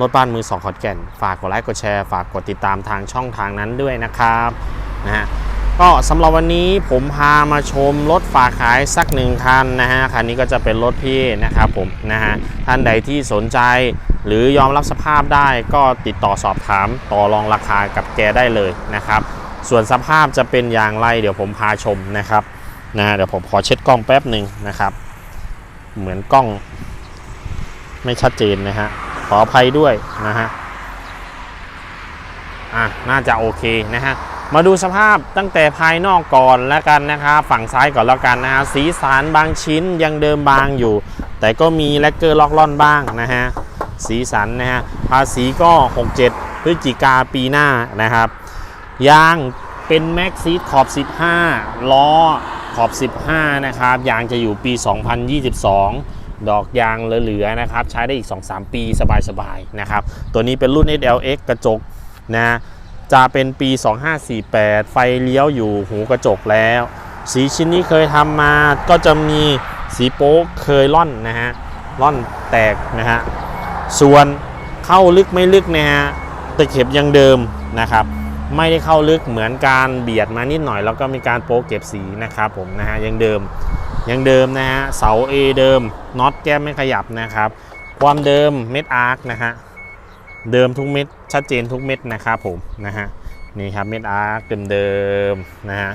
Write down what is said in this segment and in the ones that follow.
รถบ้านมือสองขอนแก่น ฝากกดไลค์กดแชร์ ฝากกดติดตามทางช่องทางนั้นด้วยนะครับนะฮะก็สำหรับวันนี้ผมพามาชมรถฝากขายสักหนึ่งคันนะฮะคันนี้ก็จะเป็นรถพี่นะครับผมนะฮะท่านใดที่สนใจหรือยอมรับสภาพได้ก็ติดต่อสอบถามต่อรองราคากับแกได้เลยนะครับ ส่วนสภาพจะเป็นอย่างไร เดี๋ยวผมพาชมนะครับนะฮะเดี๋ยวผมขอเช็ดกล้องแป๊บหนึ่งนะครับ เหมือนกล้องไม่ชัดเจนนะฮะ ออภัยด้วยนะฮะอะน่าจะโอเคนะฮะมาดูสภาพตั้งแต่ภายนอกก่อนแล้วกันนะครับฝั่งซ้ายก่อนแล้วกันนะฮะสีสันบางชิ้นยังเดิมบางอยู่ แต่ก็มีแลกเกอร์ล็อกล่อนบ้างนะฮะสีสันนะฮะภาษีก็ 67 พฤศจิกาปีหน้านะครับยางเป็นแม็กซีขอบ 15 ล้อขอบ 15 นะครับยางจะอยู่ปี 2022 ดอกยางเหลือๆนะครับ ใช้ได้อีก 2-3 ปีสบายๆนะครับ ตัวนี้เป็นรุ่น SLX กระจกนะจะเป็นปี 2548 ไฟเลี้ยวอยู่หูกระจกแล้ว สีชิ้นนี้เคยทำมาก็จะมีสีโป๊กเคยล่อนนะฮะล่อนแตกนะฮะส่วนเข้าลึกไม่ลึกนะฮะตะเข็บยังเดิมนะครับ ไม่ได้เข้าลึกเหมือนการเบียดมานิดหน่อย แล้วก็มีการโป๊กเก็บสีนะครับผมนะฮะยังเดิม ยังเดิมนะฮะเสา A เดิมน็อตแก้มไม่ขยับนะครับ ความเดิมเม็ดอาร์คนะฮะเดิมทุกเม็ดชัดเจนทุกเม็ดนะครับผมนะฮะนี่ครับเม็ดอาร์คเดิมๆนะฮะ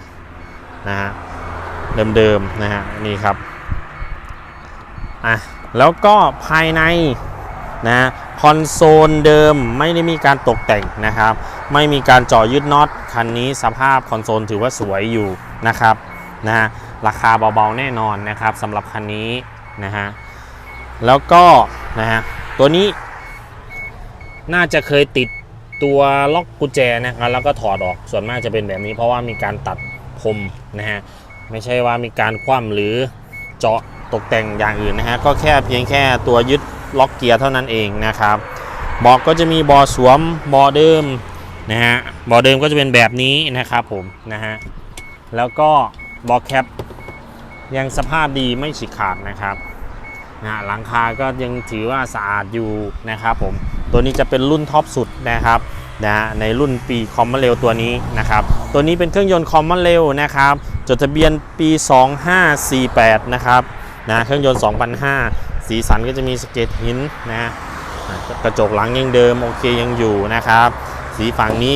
นะฮะเดิมๆนะฮะนี่ครับอะแล้วก็ภายในนะคอนโซลเดิมไม่ได้มีการตกแต่งนะครับ ไม่มีการเจาะยึดน็อตคันนี้สภาพคอนโซลถือว่าสวยอยู่นะครับนะฮะ ราคาเบาๆแน่นอนนะครับสำหรับคันนี้นะฮะแล้วก็นะฮะตัวนี้น่าจะเคยติดตัวล็อกกุญแจนะครับแล้วก็ถอดออกส่วนมากจะเป็นแบบนี้ เพราะว่ามีการตัดคมนะฮะไม่ใช่ว่ามีการคว่ำหรือเจาะตกแต่งอย่างอื่นนะฮะก็แค่เพียงแค่ตัวยึดล็อกเกียร์เท่านั้นเองนะครับบอกก็จะมีบอสวมบอเดิมนะฮะบอเดิมก็จะเป็นแบบนี้นะครับผมนะฮะแล้วก็ บ็อกแคปยังสภาพดีไม่ฉีกขาดนะครับนะหลังคาก็ยังถือว่าสะอาดอยู่นะครับผมตัวนี้จะเป็นรุ่นท็อปสุดนะครับนะในรุ่นปีคอมมอนเรลตัวนี้นะครับ ตัวนี้เป็นเครื่องยนต์คอมมอนเรลนะครับ จดทะเบียนปี 2548 นะครับนะเครื่องยนต์ 2005 สีสันก็จะมีสเก็ตหินนะฮะกระจกหลังยังเดิมโอเคยังอยู่นะครับ สีฝั่งนี้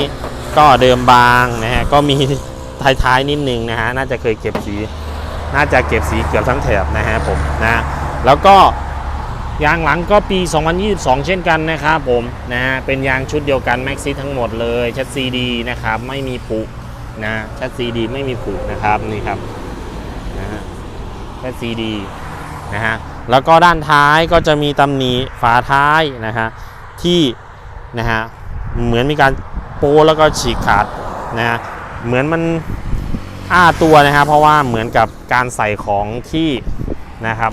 ก็เดิมบางนะฮะก็มี ท้ายๆนิดนึงนะฮะน่าจะเคยเก็บสี น่าจะเก็บสีเกือบทั้งแถบนะฮะผมนะแล้วก็ยางหลังก็ปี 2022 เช่นกันนะครับผมนะฮะเป็นยางชุดเดียวกันแม็กซี่ทั้งหมดเลยชัดซีดีนะครับไม่มีผุนะชัดซีดีไม่มีผุนะครับนี่ครับนะฮะชัดซีดีนะฮะแล้วก็ด้านท้ายก็จะมีตำหนิฝาท้ายนะฮะที่นะฮะเหมือนมีการโป้แล้วก็ฉีกขาดนะฮะ เหมือนมันอ้าตัวนะครับ เพราะว่าเหมือนกับการใส่ของที่นะครับ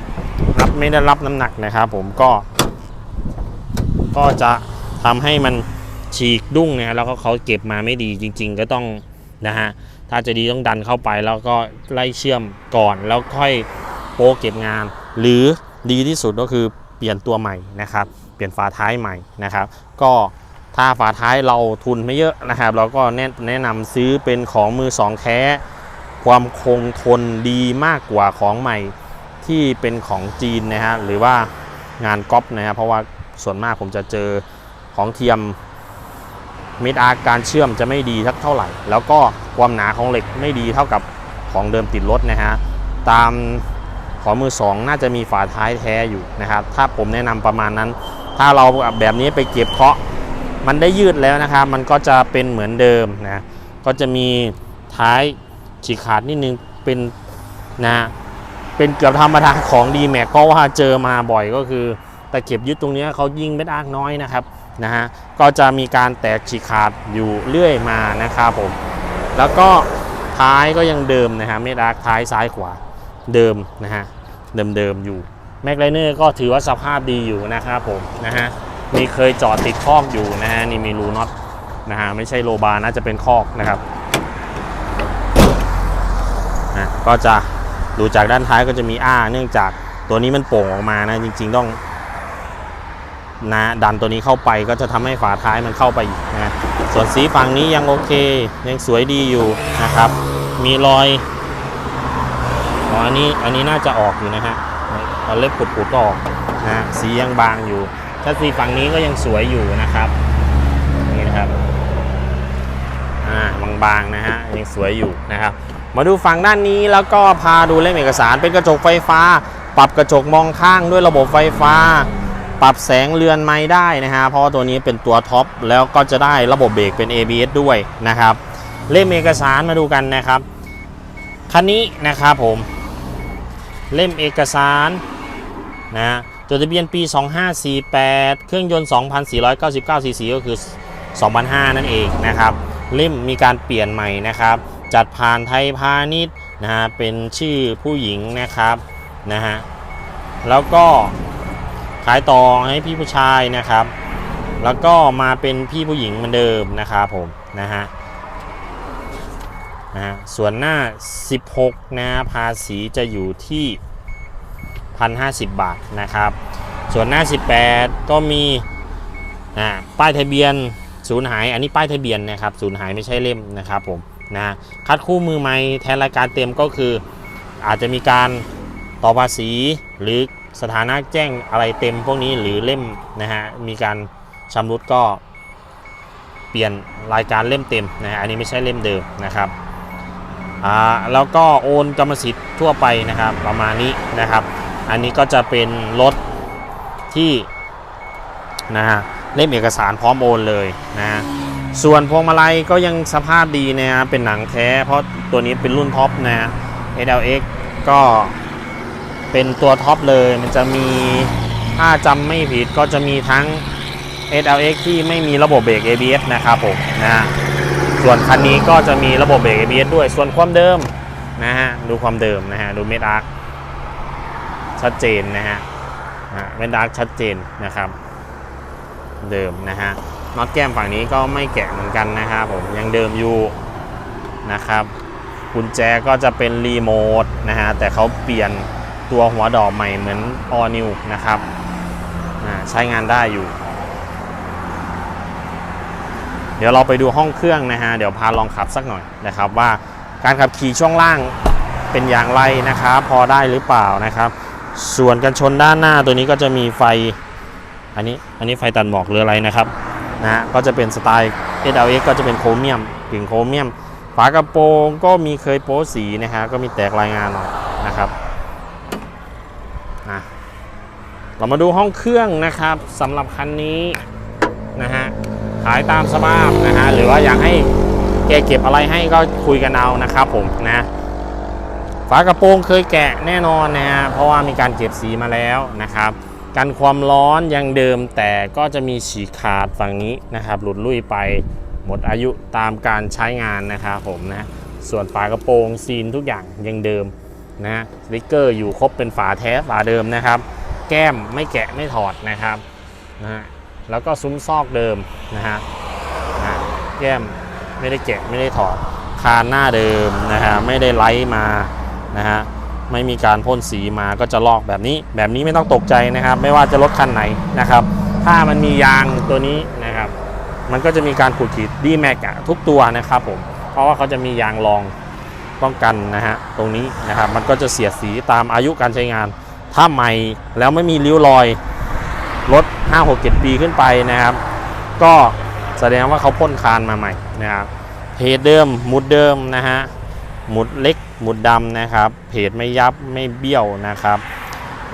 รับไม่ได้รับน้ำหนักนะครับ ผมก็ก็จะทำให้มันฉีกดุ้งนะแล้วก็เขาเก็บมาไม่ดีจริง ๆ ก็ต้องนะฮะถ้าจะดีต้องดันเข้าไปแล้วก็ไล่เชื่อมก่อนแล้วค่อยโป๊เก็บงาน หรือดีที่สุดก็คือเปลี่ยนตัวใหม่นะครับ เปลี่ยนฝาท้ายใหม่นะครับ ก็ ถ้าฝาท้ายเราทุนไม่เยอะนะครับ เราก็แนะแนะนำซื้อเป็นของมือสองแท้ ความคงทนดีมากกว่าของใหม่ที่เป็นของจีนนะฮะหรือว่างานก๊อปนะครับเพราะว่าส่วนมากผมจะเจอของเทียมเม็ดอาร์การเชื่อมจะไม่ดีทักเท่าไหร่ แล้วก็ความหนาของเหล็กไม่ดีเท่ากับของเดิมติดรถนะฮะตามของมือสองน่าจะมีฝาท้ายแท้อยู่นะครับถ้าผมแนะนำประมาณนั้น ถ้าเราแบบนี้ไปเก็บเคาะ มันได้ยืดแล้วนะครับ มันก็จะเป็นเหมือนเดิมนะ ก็จะมีท้ายฉีกขาดนิดนึงเป็นนะเป็นเกือบธรรมดาของดีแม็กเพราะว่าเจอมาบ่อยก็คือตะเข็บยึดตรงเนี้ยเขายิงเม็ดอากน้อยนะครับนะฮะก็จะมีการแตกฉีกขาดอยู่เรื่อยมานะครับผมแล้วก็ท้ายก็ยังเดิมนะฮะเม็ดาร์กท้ายซ้ายขวาเดิมนะฮะเดิมๆอยู่แม็กไลเนอร์ก็ถือว่าสภาพดีอยู่นะครับผมนะฮะ มีเคยจอดติดคอกอยู่นะฮะนี่มีรูน็อตนะฮะไม่ใช่โลบาร์น่าจะเป็นคอกนะครับนะก็จะดูจากด้านท้ายก็จะมีอ้า เนื่องจากตัวนี้มันโป่งออกมานะจริง ๆ ต้องนะดันตัวนี้เข้าไปก็จะทำให้ฝาท้ายมันเข้าไปอีกนะส่วนสีฝั่งนี้ยังโอเค ยังสวยดีอยู่นะครับ มีรอยอ๋ออันนี้อันนี้น่าจะออกอยู่นะฮะเล็บขุดๆก็ออกนะสียังบางอยู่ ถ้าสีฝั่งนี้ก็ยังสวยอยู่นะครับนี่นะครับอ่าบางๆนะฮะยังสวยอยู่นะครับ มาดูฝั่งด้านนี้แล้วก็พาดูเล่มเอกสารเป็นกระจกไฟฟ้า ปรับกระจกมองข้างด้วยระบบไฟฟ้า ปรับแสงเรือนไม้ได้นะฮะเพราะว่าตัวนี้เป็นตัวท็อปแล้วก็จะได้ระบบเบรกเป็น ABS ด้วยนะครับ เล่มเอกสารมาดูกันนะครับคันนี้นะครับผมเล่มเอกสารนะฮะ จดทะเบียนปี 2548 เครื่องยนต์ 2,499 ซีซีก็คือ2005นั่นเองนะครับ เล่มมีการเปลี่ยนใหม่นะครับ จัดผ่านไทยพาณิชย์นะฮะ เป็นชื่อผู้หญิงนะครับนะฮะ แล้วก็ขายต่อให้พี่ผู้ชายนะครับ แล้วก็มาเป็นพี่ผู้หญิงเหมือนเดิมนะครับผมนะฮะนะฮะส่วนหน้า 16 นะภาษีจะอยู่ที่ 1,050 บาทนะครับ ส่วนหน้า 18 ก็มีอ่าป้ายทะเบียนสูญหาย อันนี้ป้ายทะเบียนนะครับสูญหายไม่ใช่เล่มนะครับผมนะคัดคู่มือใหม่แทนรายการเต็มก็คืออาจจะมีการต่อภาษีหรือสถานะแจ้งอะไรเต็มพวกนี้หรือเล่มนะฮะมีการชำรุดก็เปลี่ยนรายการเล่มเต็มนะฮะอันนี้ไม่ใช่เล่มเดิมนะครับอ่าแล้วก็โอนกรรมสิทธิ์ทั่วไปนะครับประมาณนี้นะครับ อันนี้ก็จะเป็นรถที่นะฮะเล่มเอกสารพร้อมโอนเลยนะฮะส่วนพวงมาลัยก็ยังสภาพดีนะฮะเป็นหนังแท้ เพราะตัวนี้เป็นรุ่นท็อปนะฮะ SLX ก็เป็นตัวท็อปเลยมันจะมีถ้าจำไม่ผิดก็จะมีทั้ง SLX ที่ไม่มีระบบเบรก ABS นะครับผมนะฮะส่วนคันนี้ก็จะมีระบบเบรก ABS ด้วยส่วนความเดิมนะฮะดูความเดิมนะฮะดูเมดอาร์ ชัดเจนนะฮะเวนดาร์กชัดเจนนะครับ เดิมนะฮะน็อตแก้มฝั่งนี้ก็ไม่แกะเหมือนกันนะครับผมยังเดิมอยู่นะครับกุญแจก็จะเป็นรีโมทนะฮะแต่เขาเปลี่ยนตัวหัวดอกใหม่เหมือนออนิวนะครับใช้งานได้อยู่ เดี๋ยวเราไปดูห้องเครื่องนะฮะเดี๋ยวพาลองขับสักหน่อยนะครับว่าการขับขี่ช่วงล่างเป็นอย่างไรนะครับ พอได้หรือเปล่านะครับ ส่วนกันชนด้านหน้าตัวนี้ก็จะมีไฟ อันนี้อันนี้ไฟตัดหมอกหรืออะไรนะครับนะฮะก็จะเป็นสไตล์ SLX ก็จะเป็นโครเมียมกึ่งโครเมียม ฝากระโปรงก็มีเคยโป๊สีนะฮะก็มีแตกรายงานหน่อยนะครับนะเรามาดูห้องเครื่องนะครับสำหรับคันนี้นะฮะขายตามสภาพนะฮะหรือว่าอยากให้แกเก็บอะไรให้ก็คุยกันเอานะครับผมนะ ฝากระโปรงเคยแกะแน่นอนนะฮะเพราะว่ามีการเก็บสีมาแล้วนะครับกันความร้อนยังเดิมแต่ก็จะมีฉีกขาดฝั่งนี้นะครับ หลุดลุ่ยไปหมดอายุตามการใช้งานนะครับผมนะส่วนฝากระโปรงซีนทุกอย่างยังเดิมนะฮะสติกเกอร์อยู่ครบเป็นฝาแท้ฝาเดิมนะครับ แก้มไม่แกะไม่ถอดนะครับนะฮะแล้วก็ซุ้มซอกเดิมนะฮะนะแก้มไม่ได้แกะไม่ได้ถอดคานหน้าเดิมนะฮะไม่ได้ไลท์มา นะฮะไม่มีการพ่นสีมาก็จะลอกแบบนี้ แบบนี้ไม่ต้องตกใจนะครับ ไม่ว่าจะรถคันไหนนะครับ ถ้ามันมียางตัวนี้นะครับ มันก็จะมีการขูดขีดดีแม็กทุกตัวนะครับผมเพราะว่าเขาจะมียางรองป้องกันนะฮะตรงนี้นะครับ มันก็จะเสียดสีตามอายุการใช้งาน ถ้าใหม่แล้วไม่มีริ้วรอยรถ5 6 7ปีขึ้นไปนะครับ ก็แสดงว่าเขาพ่นคานมาใหม่นะครับเพจเดิมมุดเดิมนะฮะมุดเล็ก หมุดดำนะครับเพจไม่ยับไม่เบี้ยวนะครับ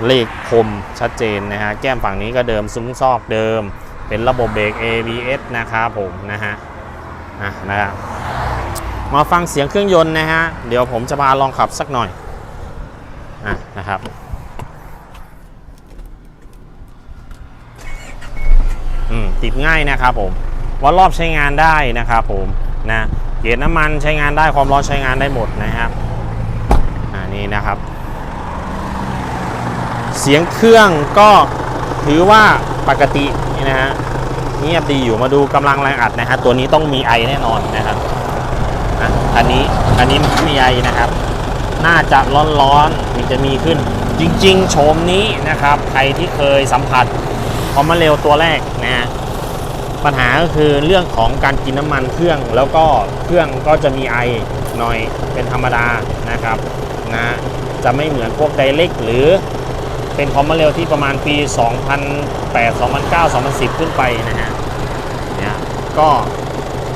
เลขคมชัดเจนนะฮะแก้มฝั่งนี้ก็เดิมซุ้มซอกเดิม เป็นระบบเบรก ABS นะครับผมนะฮะอะนะครับมาฟังเสียงเครื่องยนต์นะฮะเดี๋ยวผมจะพาลองขับสักหน่อยอะนะครับอืมติดง่ายนะครับผมวัดรอบใช้งานได้นะครับผมนะเกียร์น้ำมันใช้งานได้ความร้อนใช้งานได้หมดนะครับ นี่นะครับ เสียงเครื่องก็ถือว่าปกตินะฮะเงียบดีอยู่มาดูกำลังแรงอัดนะฮะตัวนี้ต้องมีไอแน่นอนนะครับอันนี้อันนี้ไม่มีไอนะครับ น่าจะร้อนๆมันจะมีขึ้น จริง ๆ โฉมนี้นะครับ ใครที่เคยสัมผัสคอมมาเร็วตัวแรกนะฮะปัญหาก็คือเรื่องของการกินน้ำมันเครื่องแล้วก็เครื่องก็จะมีไอหน่อยเป็นธรรมดานะครับ นะจะไม่เหมือนพวกไดเ c กหรือเป็นคอมมาเร็วที่ประมาณปี 2008 2009 2010 ขึ้นไปนะฮะเนี่ยก็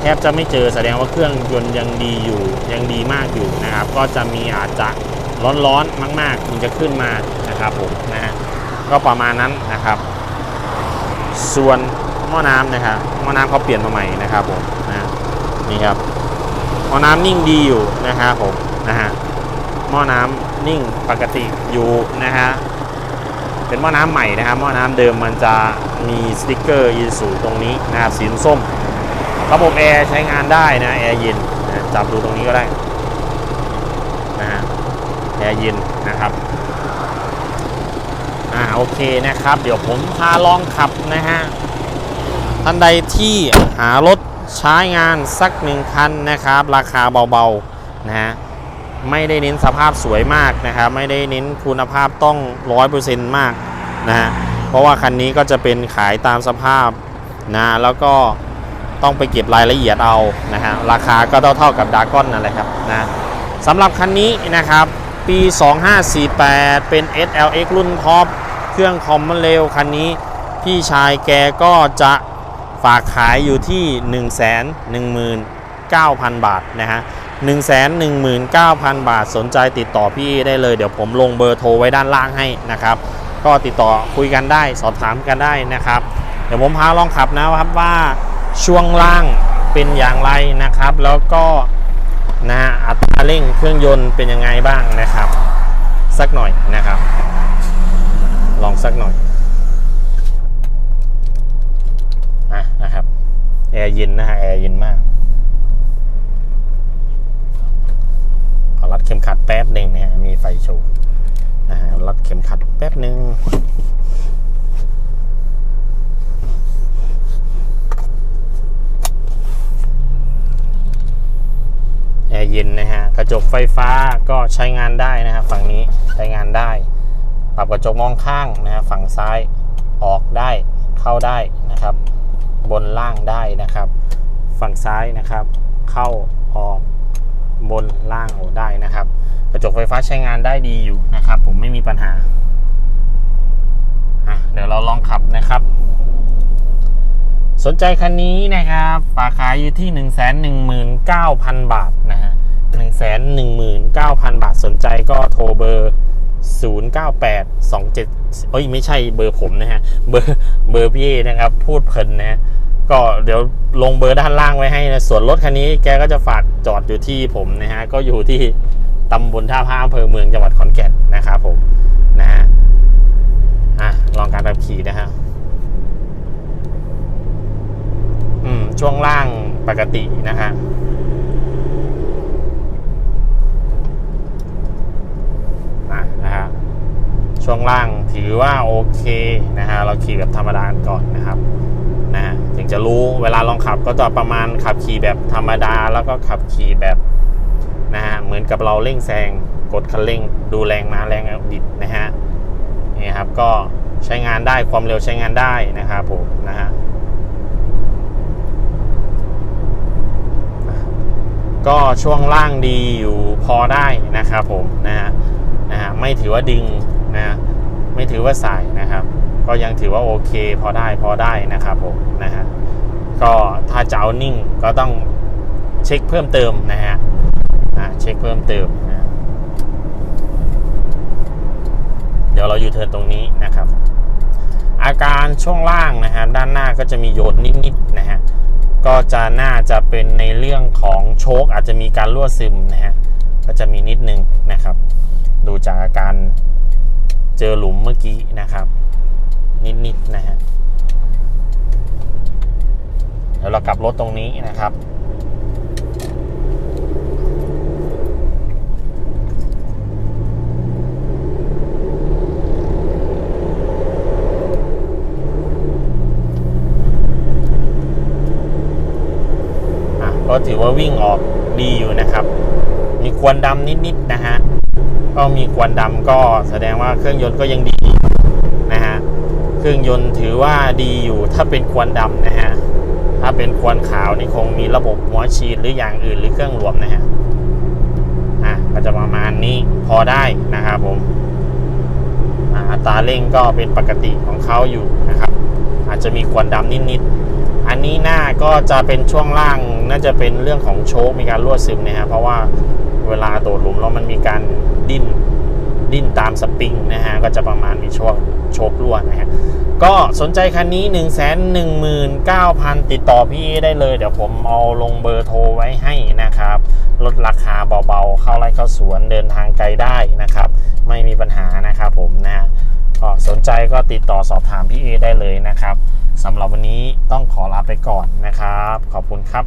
แทบจะไม่เจอแสดงว่าเครื่องยนต์ยังดีอยู่ยังดีมากอยู่นะครับ ก็จะมีอาจจะร้อนๆมากๆถึงจะขึ้นมานะครับผมนะฮะก็ประมาณนั้นนะครับ ส่วนหม้อน้ำนะครับหม้อน้ำเขาเปลี่ยนมาใหม่นะครับผมนะนี่ครับหม้อน้ำนิ่งดีอยู่นะครับผมนะฮะ หม้อน้ำนิ่งปกติอยู่นะฮะเป็นหม้อน้ำใหม่นะครับหม้อน้ำเดิมมันจะมีสติกเกอร์อีสูตรงนี้นะครับสีส้ม ระบบแอร์ใช้งานได้นะแอร์เย็นนะจับดูตรงนี้ก็ได้นะฮะแอร์เย็นนะครับอ่าโอเคนะครับ เดี๋ยวผมพาลองขับนะฮะท่านใดที่หารถใช้งานสักหนึ่งคันนะครับ ราคาเบาๆนะฮะ ไม่ได้เน้นสภาพสวยมากนะครับไม่ได้เน้นคุณภาพต้องร้อยเปอร์เซ็นต์มากนะฮะเพราะว่าคันนี้ก็จะเป็นขายตามสภาพนะแล้วก็ต้องไปเก็บรายละเอียดเอานะฮะราคาก็เท่าๆกับดากอนนั่นแหละครับนะสำหรับคันนี้นะครับปี 2548 เป็น SLX รุ่นท็อปเครื่องคอมมันเร็วคันนี้พี่ชายแกก็จะฝากขายอยู่ที่ 1 1 9 0 0 0 บาทนะฮะ 1 1 9 0 0 0 บาทสนใจติดต่อพี่ได้เลย เดี๋ยวผมลงเบอร์โทรไว้ด้านล่างให้นะครับ ก็ติดต่อคุยกันได้สอบถามกันได้นะครับ เดี๋ยวผมพาลองขับนะครับว่าช่วงล่างเป็นอย่างไรนะครับ แล้วก็นะอัตราเร่งเครื่องยนต์เป็นยังไงบ้างนะครับ สักหน่อยนะครับ ลองสักหน่อยอะนะครับแอร์เย็นนะฮะแอร์เย็นมาก ขอ รัดเข็มขัดแป๊บหนึ่งนะฮะมีไฟโชว์นะฮะรัดเข็มขัดแป๊บหนึ่งแอร์เย็นนะฮะกระจกไฟฟ้าก็ใช้งานได้นะฮะฝั่งนี้ใช้งานได้ ปรับกระจกมองข้างนะฮะฝั่งซ้ายออกได้เข้าได้นะครับ บนล่างได้นะครับ ฝั่งซ้ายนะครับ เข้าออก บนล่างออกได้นะครับ กระจกไฟฟ้าใช้งานได้ดีอยู่นะครับ ผมไม่มีปัญหาเดี๋ยวเราลองขับนะครับ สนใจคันนี้นะครับฝากขายอยู่ที่ 1 1 9 0 0 0 บาทนะฮะ1 1 9 0 0 0บาทสนใจก็โทรเบอร์ 098 27เอ้ยไม่ใช่เบอร์ผมนะฮะ เบอร์เบอร์พี่นะครับ พูดเพลินนะ ก็เดี๋ยวลงเบอร์ด้านล่างไว้ให้นะส่วนรถคันนี้แกก็จะฝากจอดอยู่ที่ผมนะฮะก็อยู่ที่ตำบลท่าพระอำเภอเมืองจังหวัดขอนแก่นนะครับผมนะฮะอะลองการขับขี่นะฮะอืมช่วงล่างปกตินะฮะอะนะฮะช่วงล่างถือว่าโอเคนะฮะเราขี่แบบธรรมดาก่อนนะครับนะฮะ จะรู้เวลาลองขับก็จะประมาณขับขี่แบบธรรมดา แล้วก็ขับขี่แบบนะฮะเหมือนกับเราเร่งแซงกดคันเร่ง ดูแรงมาแรงดิดนะฮะนี่ครับก็ใช้งานได้ความเร็วใช้งานได้นะครับผมนะฮะก็ช่วงล่างดีอยู่พอได้นะครับผมนะฮะนะฮะไม่ถือว่าดึงนะฮะไม่ถือว่าสายนะครับ ก็ยังถือว่าโอเค พอได้พอได้นะครับผมนะฮะก็ถ้าจะเอานิ่งก็ต้องเช็คเพิ่มเติมนะฮะเช็คเพิ่มเติมนะเดี๋ยวเราอยู่เทินตรงนี้นะครับ อาการช่วงล่างนะฮะด้านหน้าก็จะมีโยนนิดๆนะฮะก็จะน่าจะเป็นในเรื่องของโชคอาจจะมีการรั่วซึมนะฮะก็จะมีนิดนึงนะครับ ดูจากอาการเจอหลุมเมื่อกี้นะครับ นิดๆนะฮะเดี๋ยวเรากลับรถตรงนี้นะครับอะก็ถือว่าวิ่งออกดีอยู่นะครับ มีควันดำนิดๆนะฮะ ก็มีควันดำก็แสดงว่าเครื่องยนต์ก็ยังดีนะฮะ เครื่องยนต์ถือว่าดีอยู่ถ้าเป็นควันดำนะฮะ ถ้าเป็นควันขาวนี่คงมีระบบหัวฉีดหรืออย่างอื่นหรือเครื่องรวมนะฮะ อะก็จะประมาณนี้พอได้นะครับผมอัตราเร่งก็เป็นปกติของเขาอยู่นะครับ อาจจะมีควันดำนิดๆ อันนี้หน้าก็จะเป็นช่วงล่างน่าจะเป็นเรื่องของโชคมีการรั่วซึมนะฮะเพราะว่าเวลาโดดหลุมแล้วมันมีการดิ้น ดิ้นตามสปริงนะฮะก็จะประมาณมีช่วงโชครั่วนะฮะก็สนใจคันนี้ 1 1 9 0 0 0 ติดต่อพี่ได้เลย เดี๋ยวผมเอาลงเบอร์โทรไว้ให้นะครับ ลดราคาเบาๆ เข้าไร่เข้าสวนเดินทางไกลได้นะครับ ไม่มีปัญหานะครับผมนะฮะก็สนใจก็ติดต่อสอบถามพี่เอได้เลยนะครับสำหรับวันนี้ต้องขอลาไปก่อนนะครับ ขอบคุณครับ